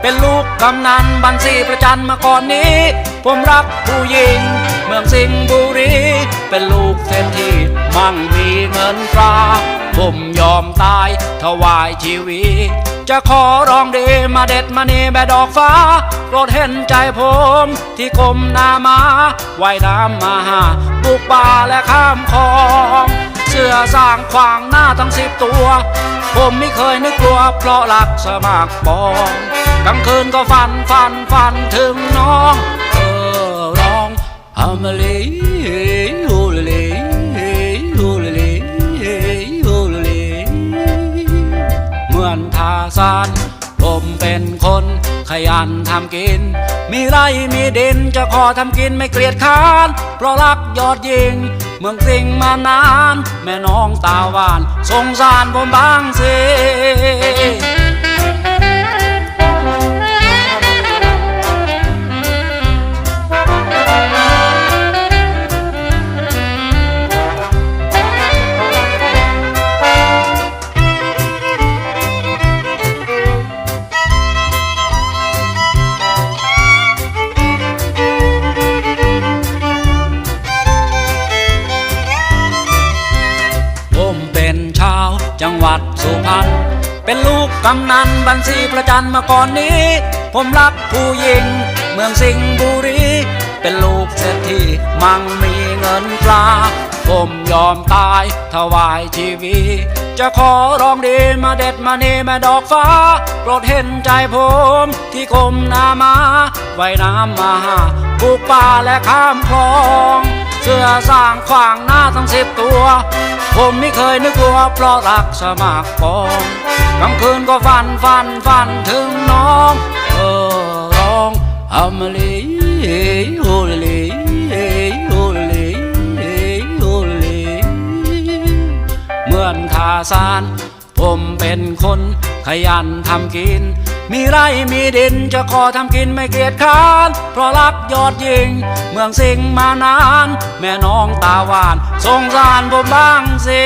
เป็นลูกกำนันบันสีประจันมาก่อนนี้ ผมรักผู้หญิง เมืองสิงห์บุรี เป็นลูกเศรษฐีมั่งมีเงินตรา ผมยอมตายถวายชีวิต จะขอร้องดีมาเด็ดมานีแม่ดอกฟ้า โปรดเห็นใจผมที่กลมหนามาว่ายน้ำมาหาบุกป่าและข้ามคลอง สือสร้างขวางหน้าทั้งสิบตัว ผมไม่เคยนึกกลัวเพราะรักสมัครปองกลางคืนก็ฝันฝันฝันถึงน้อง เออร้องฮามาลีฮูลี ฮูลีฮูลีเหมือนทาสานผมเป็นคนขยันทำกิน มีไรมีดินจะขอทำกินไม่เกลียดค้าน เพราะรักยอดยิง เมืองสิงห์มานาน แม่น้องตาหวาน สงสารผมบ้างสิ จังหวัดสุพรรณเป็นลูกกำนันบันสีประจันมาก่อนนี้ ผมรักผู้หญิง เมืองสิงห์บุรี เป็นลูกเศรษฐีมั่งมีเงินตราผมยอมตายถวายชีวิตจะขอร้องดีมาเด็ดมานีแม่ดอกฟ้า โปรดเห็นใจผมที่คมนามาไว้น้ำมาหาบุกป่าและข้ามคลอง สื้อสร้างขวางหน้าทั้งสิบตัว ผมไม่เคยนึกกลัวเพราะรักสมัครปองกลางคืนก็ฝันฝันฝันถึงน้องเออร้องฮัมลีโฮลีโฮลีโฮลีเหมือนทาสาน ผมเป็นคนขยันทำกิน มีไรมีดินจะขอทำกินไม่เกียจค้าน เพราะรักยอดยิง เมืองสิงมานาน แม่น้องตาหวาน สงสารผมบ้างสิ